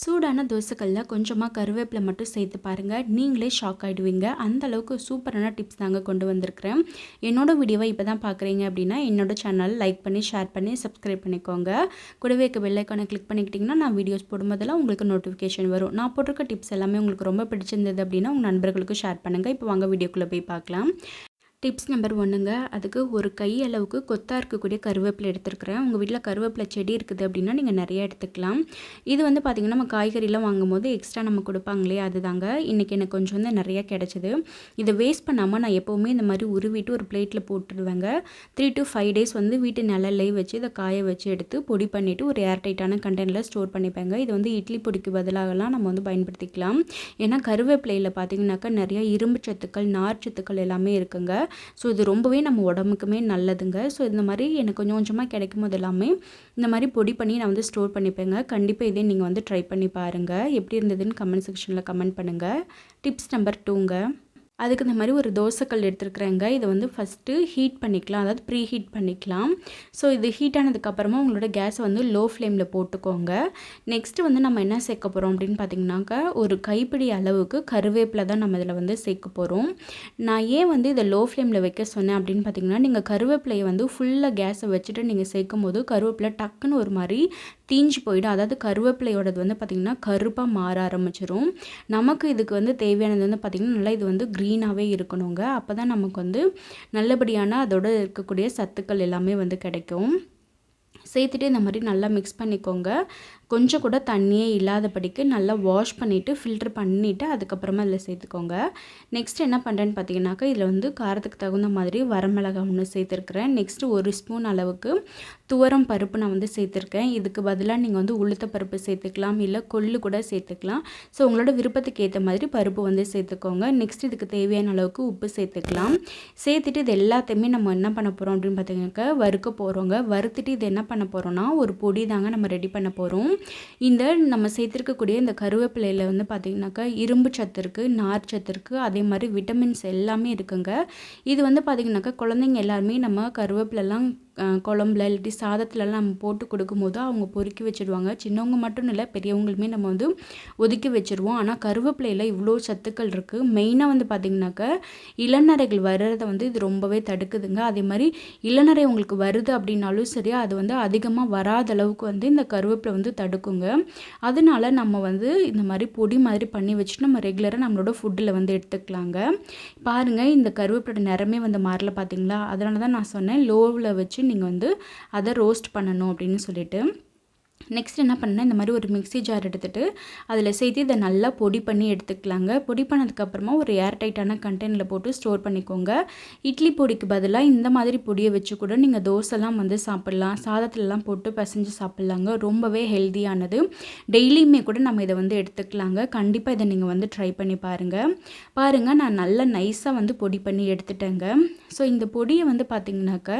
சூடான தோசைக்கல்லில் கொஞ்சமாக கருவேப்பிலை மட்டும் சேர்த்து பாருங்கள் நீங்களே ஷாக் ஆகிடுவீங்க அந்த அளவுக்கு சூப்பரான டிப்ஸ் தாங்க கொண்டு வந்திருக்கிறேன். என்னோடய வீடியோவை இப்போ தான் பார்க்குறீங்க அப்படின்னா என்னோடய சேனல் லைக் பண்ணி ஷேர் பண்ணி சப்ஸ்கிரைப் பண்ணிக்கோங்க. கூடவே இருக்க பெல்லைக்கானை கிளிக் பண்ணிக்கிட்டிங்கன்னா நான் வீடியோஸ் போடும்போதெல்லாம் உங்களுக்கு நோட்டிஃபிகேஷன் வரும். நான் போட்டிருக்க டிப்ஸ் எல்லாமே உங்களுக்கு ரொம்ப பிடிச்சிருந்தது அப்படின்னா உங்கள் நண்பர்களுக்கு ஷேர் பண்ணுங்கள் இப்போ வாங்க வீடியோக்குள்ளே போய் பார்க்கலாம். டிப்ஸ் நம்பர் ஒன்றுங்க அதுக்கு ஒரு கை அளவுக்கு கொத்தாக இருக்கக்கூடிய கருவேப்பிலை எடுத்துருக்குறேன். உங்கள் வீட்டில் கருவேப்பிலை செடி இருக்குது அப்படின்னா நீங்கள் நிறைய எடுத்துக்கலாம். இது வந்து பார்த்திங்கன்னா நம்ம காய்கறிலாம் வாங்கும்போது எக்ஸ்ட்ரா நம்ம கொடுப்பாங்களே அதுதாங்க. இன்றைக்கி எனக்கு கொஞ்சம் வந்து நிறையா கிடச்சிது. இதை வேஸ்ட் பண்ணாமல் நான் எப்போவுமே இந்த மாதிரி உருவிட்டு ஒரு பிளேட்டில் போட்டுடுவேங்க த்ரீ டு ஃபைவ் டேஸ் வந்து வீட்டு நிழல்லே வச்சு இதை காய வச்சு எடுத்து பொடி பண்ணிவிட்டு ஒரு ஏர் டைட்டான கண்டெய்னரில் ஸ்டோர் பண்ணிப்பேங்க. இது வந்து இட்லி பொடிக்கு பதிலாகலாம் நம்ம வந்து பயன்படுத்திக்கலாம். ஏன்னா கருவேப்பிலையில் பார்த்திங்கனாக்கா நிறையா இரும்பு சத்துக்கள் நார் சத்துக்கள் எல்லாமே இருக்குங்க. ஸோ இது ரொம்பவே நம்ம உடம்புக்குமே நல்லதுங்க. ஸோ இந்த மாதிரி எனக்கு கொஞ்சம் கொஞ்சமாக கிடைக்கும் போது எல்லாமே இந்த மாதிரி பொடி பண்ணி நான் வந்து ஸ்டோர் பண்ணிப்பேங்க. கண்டிப்பாக இதே நீங்கள் வந்து ட்ரை பண்ணி பாருங்கள் எப்படி இருந்ததுன்னு கமெண்ட் செக்ஷனில் கமெண்ட் பண்ணுங்கள் டிப்ஸ் நம்பர் டூங்க அதுக்கு இந்த மாதிரி ஒரு தோசைக்கல் எடுத்துருக்குறேங்க. இதை வந்து ஃபஸ்ட்டு ஹீட் பண்ணிக்கலாம். அதாவது ப்ரீ ஹீட் பண்ணிக்கலாம். ஸோ இது ஹீட் ஆனதுக்கப்புறமா உங்களோட கேஸை வந்து லோ ஃப்ளேமில் போட்டுக்கோங்க. நெக்ஸ்ட்டு வந்து நம்ம என்ன சேர்க்க போகிறோம் அப்படின்னு பார்த்தீங்கன்னாக்கா ஒரு கைப்பிடி அளவுக்கு கருவேப்பிலை தான் நம்ம இதில் வந்து சேர்க்க போகிறோம் நான் ஏன் வந்து இதை லோ ஃப்ளேமில் வைக்க சொன்னேன் அப்படின்னு பார்த்தீங்கன்னா நீங்கள் கருவேப்பிலையை வந்து ஃபுல்லாக கேஸை வச்சுட்டு நீங்கள் சேர்க்கும் போது கருவேப்பிலை டக்குன்னு ஒரு மாதிரி தீஞ்சு போயிடும். அதாவது கருவேப்பிலையோடது வந்து பார்த்திங்கன்னா கருப்பாக மாற ஆரம்பிச்சிடும் நமக்கு இதுக்கு வந்து தேவையானது வந்து பார்த்திங்கன்னா நல்லா இது வந்து க்ரீனாகவே இருக்கணுங்க. அப்போ தான் நமக்கு வந்து நல்லபடியான அதோட இருக்கக்கூடிய சத்துக்கள் எல்லாமே வந்து கிடைக்கும். சேர்த்துட்டு இந்த மாதிரி நல்லா மிக்ஸ் பண்ணிக்கோங்க. கொஞ்சம் கூட தண்ணியே இல்லாதபடிக்கு நல்லா வாஷ் பண்ணிவிட்டு ஃபில்ட்ரு பண்ணிவிட்டு அதுக்கப்புறமா இதில் சேர்த்துக்கோங்க. நெக்ஸ்ட் என்ன பண்ணுறேன்னு பார்த்தீங்கன்னாக்கா இதில் வந்து காரத்துக்கு தகுந்த மாதிரி வரமிளகாய் ஒன்று சேர்த்துருக்குறேன். நெக்ஸ்ட்டு ஒரு ஸ்பூன் அளவுக்கு துவரம் பருப்பு நான் வந்து சேர்த்துருக்கேன். இதுக்கு பதிலாக நீங்கள் வந்து உளுத்த பருப்பு சேர்த்துக்கலாம் இல்லை கொள்ளு கூட சேர்த்துக்கலாம். ஸோ உங்களோட விருப்பத்துக்கு ஏற்ற மாதிரி பருப்பு வந்து சேர்த்துக்கோங்க. நெக்ஸ்ட் இதுக்கு தேவையான அளவுக்கு உப்பு சேர்த்துக்கலாம். சேர்த்துட்டு இது எல்லாத்தையுமே நம்ம என்ன பண்ண போகிறோம் அப்படின்னு பார்த்தீங்கன்னாக்கா வறுக்க போகிறோங்க வறுத்துட்டு இது என்ன பண்ண பண்ண போகிறோன்னா ஒரு பொடி தாங்க நம்ம ரெடி பண்ண போகிறோம் இந்த நம்ம சேர்த்துருக்கக்கூடிய இந்த கருவேப்பிலையில் வந்து பார்த்திங்கனாக்கா இரும்பு சத்து இருக்குது நார் சத்து இருக்குது அதே மாதிரி விட்டமின்ஸ் எல்லாமே இருக்குங்க. இது வந்து பார்த்திங்கனாக்கா குழந்தைங்க எல்லாருமே நம்ம கருவேப்பிலெலாம் குழம்புல இல்லாட்டி சாதத்துலலாம் நம்ம போட்டு கொடுக்கும்போது அவங்க பொறுக்கி வச்சுடுவாங்க. சின்னவங்க மட்டும் இல்லை பெரியவங்களுமே நம்ம வந்து ஒதுக்கி வச்சுருவோம். ஆனால் கருவேப்பிலையில் இவ்வளோ சத்துக்கள் இருக்குது மெயினாக வந்து பார்த்திங்கனாக்கா இளநரைகள் வர்றதை வந்து இது ரொம்பவே தடுக்குதுங்க. அதே மாதிரி இளநரை உங்களுக்கு வருது அப்படின்னாலும் சரி அது வந்து அதிகமாக வராத அளவுக்கு வந்து இந்த கருவேப்பிலை வந்து தடுக்குங்க. அதனால நம்ம வந்து இந்த மாதிரி பொடி மாதிரி பண்ணி வச்சுட்டு நம்ம ரெகுலராக நம்மளோட ஃபுட்டில் வந்து எடுத்துக்கலாங்க. பாருங்கள் இந்த கருவேப்பிலோட நிறமே வந்து மாறல பார்த்தீங்களா அதனால தான் நான் சொன்னேன் லோவில் வச்சு நீங்கள் வந்து அதை ரோஸ்ட் பண்ணணும் அப்படின்னு சொல்லிட்டு. நெக்ஸ்ட் என்ன பண்ணேன் இந்த மாதிரி ஒரு மிக்சி ஜார் எடுத்துகிட்டு அதில் சேர்த்து இதை நல்லா பொடி பண்ணி எடுத்துக்கலாங்க. பொடி பண்ணதுக்கப்புறமா ஒரு ஏர் டைட்டான கண்டெய்னரில் போட்டு ஸ்டோர் பண்ணிக்கோங்க. இட்லி பொடிக்கு பதிலாக இந்த மாதிரி பொடியை வச்சு கூட நீங்கள் தோசைலாம் வந்து சாப்பிட்லாம். சாதத்துலலாம் போட்டு பசைஞ்சு சாப்பிட்லாங்க. ரொம்பவே ஹெல்த்தியானது டெய்லியுமே கூட நம்ம இதை வந்து எடுத்துக்கலாங்க. கண்டிப்பாக இதை நீங்கள் வந்து ட்ரை பண்ணி பாருங்கள் பாருங்கள் நான் நல்லா நைஸாக வந்து பொடி பண்ணி எடுத்துட்டேங்க. ஸோ இந்த பொடியை வந்து பார்த்திங்கனாக்கா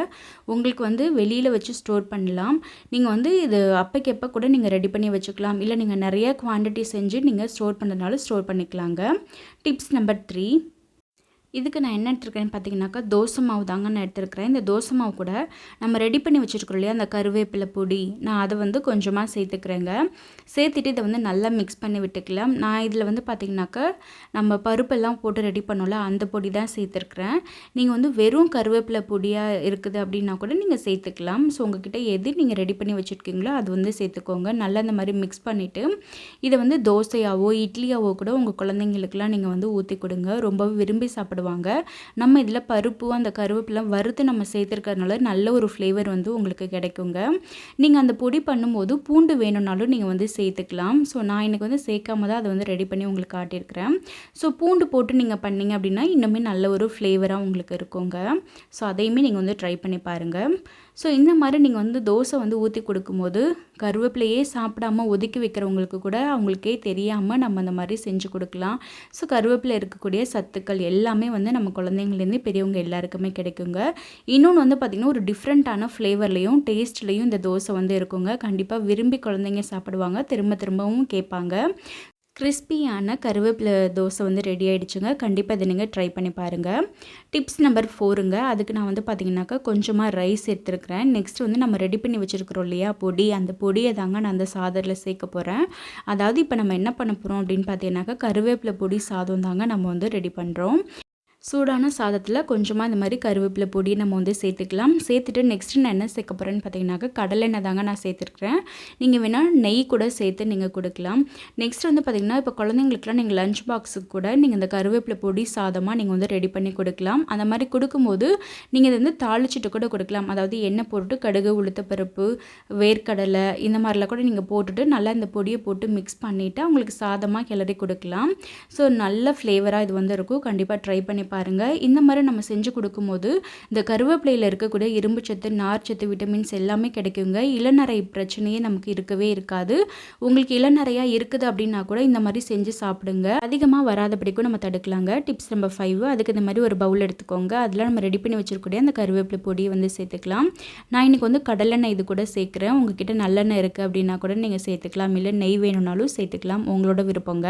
உங்களுக்கு வந்து வெளியில் வச்சு ஸ்டோர் பண்ணலாம். நீங்கள் வந்து இது அப்போக்கு கூட நீங்கள் ரெடி பண்ணி வச்சுக்கலாம். இல்லை நீங்கள் நிறைய குவான்டிட்டி செஞ்சு நீங்கள் ஸ்டோர் பண்ணுறதுனால ஸ்டோர் பண்ணிக்கலாங்க. டிப்ஸ் நம்பர் த்ரீ இதுக்கு நான் என்ன எடுத்துருக்கேன்னு பார்த்தீங்கன்னாக்கா தோசை மாவு தாங்க நான் எடுத்துருக்கிறேன். இந்த தோசை மாவு கூட நம்ம ரெடி பண்ணி வச்சுருக்கிறோம் இல்லையா? அந்த கருவேப்பிலை பொடி. நான் அதை வந்து கொஞ்சமாக சேர்த்துக்கிறேங்க. சேர்த்துட்டு இதை வந்து நல்லா மிக்ஸ் பண்ணி விட்டுக்கலாம். நான் இதில் வந்து பார்த்திங்கனாக்கா நம்ம பருப்பெல்லாம் போட்டு ரெடி பண்ணோம்ல அந்த பொடி தான் சேர்த்துருக்குறேன். நீங்கள் வந்து வெறும் கருவேப்பிலை பொடியாக இருக்குது அப்படின்னா கூட நீங்கள் சேர்த்துக்கலாம். ஸோ உங்ககிட்ட எது நீங்கள் ரெடி பண்ணி வச்சுருக்கீங்களோ அது வந்து சேர்த்துக்கோங்க. நல்லா இந்த மாதிரி மிக்ஸ் பண்ணிவிட்டு இதை வந்து தோசையாவோ இட்லியாவோ கூட உங்கள் குழந்தைங்களுக்குலாம் நீங்கள் வந்து ஊற்றி கொடுங்க. ரொம்ப விரும்பி சாப்பிடுவாங்க. சாப்பிடுவாங்க. நம்ம இதில் பருப்பு அந்த கருவேப்பிலாம் வறுத்து நம்ம சேர்த்துருக்கறதுனால நல்ல ஒரு ஃப்ளேவர் வந்து உங்களுக்கு கிடைக்குங்க. நீங்கள் அந்த பொடி பண்ணும்போது பூண்டு வேணும்னாலும் நீங்கள் வந்து சேர்த்துக்கலாம். ஸோ நான் எனக்கு வந்து சேர்க்காம தான் அதை வந்து ரெடி பண்ணி உங்களுக்கு காட்டியிருக்கிறேன். ஸோ பூண்டு போட்டு நீங்கள் பண்ணிங்க அப்படின்னா இன்னுமே நல்ல ஒரு ஃப்ளேவராக உங்களுக்கு இருக்குங்க. ஸோ அதையுமே நீங்கள் வந்து ட்ரை பண்ணி பாருங்கள் ஸோ இந்த மாதிரி நீங்கள் வந்து தோசை வந்து ஊற்றி கொடுக்கும்போது கருவேப்பிலையே சாப்பிடாம ஒதுக்கி வைக்கிறவங்களுக்கு கூட அவங்களுக்கே தெரியாமல் நம்ம அந்த மாதிரி செஞ்சு கொடுக்கலாம். ஸோ கருவேப்பிலை இருக்கக்கூடிய சத்துக்கள் எல்லாமே வந்து நம்ம குழந்தைங்கள்லேருந்து பெரியவங்க எல்லாருக்குமே கிடைக்குங்க. இன்னொன்று வந்து பார்த்திங்கன்னா ஒரு டிஃப்ரெண்ட்டான ஃப்ளேவர்லேயும் டேஸ்ட்லேயும் இந்த தோசை வந்து இருக்குங்க. கண்டிப்பாக விரும்பி குழந்தைங்க சாப்பிடுவாங்க. திரும்ப திரும்பவும் கேட்பாங்க. கிறிஸ்பியான கருவேப்பிலை தோசை வந்து ரெடி ஆகிடுச்சுங்க கண்டிப்பாக இதை நீங்கள் ட்ரை பண்ணி பாருங்கள் டிப்ஸ் நம்பர் ஃபோருங்க அதுக்கு நான் வந்து பார்த்திங்கனாக்கா கொஞ்சமாக ரைஸ் எடுத்துருக்கிறேன். நெக்ஸ்ட் வந்து நம்ம ரெடி பண்ணி வச்சுருக்குறோம் இல்லையா பொடி. அந்த பொடியை தாங்க நான் அந்த சாதத்தில் சேர்க்க போகிறேன் அதாவது இப்போ நம்ம என்ன பண்ண போகிறோம் அப்படின்னு பார்த்தீங்கன்னாக்கா கருவேப்பிலை பொடி சாதம் தாங்க நம்ம வந்து ரெடி பண்ணுறோம் சூடான சாதத்தில் கொஞ்சமாக இந்த மாதிரி கருவேப்பிலை பொடி நம்ம வந்து சேர்த்துக்கலாம். சேர்த்துட்டு நெக்ஸ்ட்டு நான் என்ன சேர்க்க போகிறேன்னு பார்த்தீங்கன்னாக்கா கடலெண்ணெய் தாங்க நான் சேர்த்துருக்குறேன். நீங்கள் வேணால் நெய் கூட சேர்த்து நீங்கள் கொடுக்கலாம். நெக்ஸ்ட் வந்து பார்த்திங்கன்னா இப்போ குழந்தைங்களுக்குலாம் நீங்கள் லஞ்ச் பாக்ஸுக்கு கூட நீங்கள் இந்த கருவேப்பிலை பொடி சாதமாக நீங்கள் வந்து ரெடி பண்ணி கொடுக்கலாம். அந்த மாதிரி கொடுக்கும்போது நீங்கள் இதை வந்து தாளிச்சிட்டு கூட கொடுக்கலாம். அதாவது எண்ணெய் போட்டு கடுகு உளுத்தப்பருப்பு வேர்க்கடலை இந்த மாதிரிலாம் கூட நீங்கள் போட்டுட்டு நல்லா இந்த பொடியை போட்டு மிக்ஸ் பண்ணிவிட்டு அவங்களுக்கு சாதமாக கிளறி கொடுக்கலாம். ஸோ நல்ல ஃப்ளேவராக இது வந்து இருக்கும். கண்டிப்பாக ட்ரை பண்ணி பாருங்கள் இந்த மாதிரி நம்ம செஞ்சு கொடுக்கும்போது இந்த கருவேப்பிலையில் இருக்கக்கூடிய இரும்பு சத்து நார் சத்து விட்டமின்ஸ் எல்லாமே கிடைக்குங்க. இளநரை பிரச்சனையே நமக்கு இருக்கவே இருக்காது. உங்களுக்கு இளநறையாக இருக்குது அப்படின்னா கூட இந்த மாதிரி செஞ்சு சாப்பிடுங்க. அதிகமாக வராதபடிக்கும் நம்ம தடுக்கலாங்க. டிப்ஸ் நம்பர் ஃபைவ் அதுக்கு இந்த மாதிரி ஒரு பவுல் எடுத்துக்கோங்க. அதில் நம்ம ரெடி பண்ணி வச்சிருக்கக்கூடிய அந்த கருவேப்பிலை பொடியை வந்து சேர்த்துக்கலாம். நான் இன்றைக்கி வந்து கடலெண்ணெய் இது கூட சேர்க்குறேன். உங்ககிட்ட நல்லெண்ணெய் இருக்குது அப்படின்னா கூட நீங்கள் சேர்த்துக்கலாம். இல்லை நெய் வேணும்னாலும் சேர்த்துக்கலாம். உங்களோட விருப்பங்க.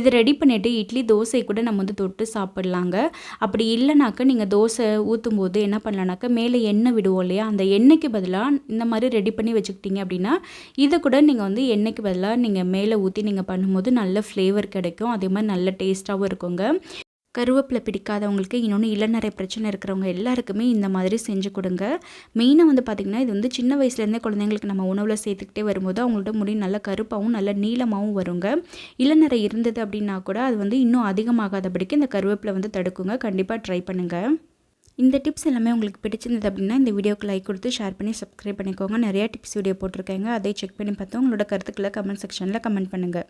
இதை ரெடி பண்ணிவிட்டு இட்லி தோசை கூட நம்ம வந்து தொட்டு சாப்பிட்லாங்க. அப்படி இல்லைனாக்கா நீங்கள் தோசை ஊற்றும் போது என்ன பண்ணலானாக்கா மேலே எண்ணெய் விடுவோம் இல்லையா? அந்த எண்ணெய்க்கு பதிலாக இந்த மாதிரி ரெடி பண்ணி வச்சுக்கிட்டீங்க அப்படின்னா இதை கூட நீங்கள் வந்து எண்ணெய்க்கு பதிலாக நீங்கள் மேலே ஊற்றி நீங்கள் பண்ணும்போது நல்ல ஃப்ளேவர் கிடைக்கும். அதே மாதிரி நல்ல டேஸ்ட்டாகவும் இருக்குங்க. கருவேப்பிலை பிடிக்காதவங்களுக்கு இன்னொன்று இளநரை பிரச்சனை இருக்கிறவங்க எல்லாருக்குமே இந்த மாதிரி செஞ்சு கொடுங்க. மெயினாக வந்து பார்த்திங்கன்னா இது வந்து சின்ன வயசுலேருந்தே குழந்தைங்களுக்கு நம்ம உணவில் சேர்த்துக்கிட்டே வரும்போது அவங்களோட முடி நல்ல கருப்பாகவும் நல்ல நீளமாகவும் வருங்க. இளநரை இருந்தது அப்படின்னா கூட அது வந்து இன்னும் அதிகமாகாதபடிக்கு இந்த கருவேப்பிலை வந்து தடுக்குங்க. கண்டிப்பாக ட்ரை பண்ணுங்கள் இந்த டிப்ஸ் எல்லாமே உங்களுக்கு பிடிச்சிருந்தது அப்படின்னா இந்த வீடியோக்கு லைக் கொடுத்து ஷேர் பண்ணி சப்ஸ்கிரைப் பண்ணிக்கோங்க. நிறையா டிப்ஸ் வீடியோ போட்டிருக்கேங்க. அதை செக் பண்ணி பார்த்து உங்களோட கருத்துக்களை கமெண்ட் செக்ஷனில் கமெண்ட் பண்ணுங்கள்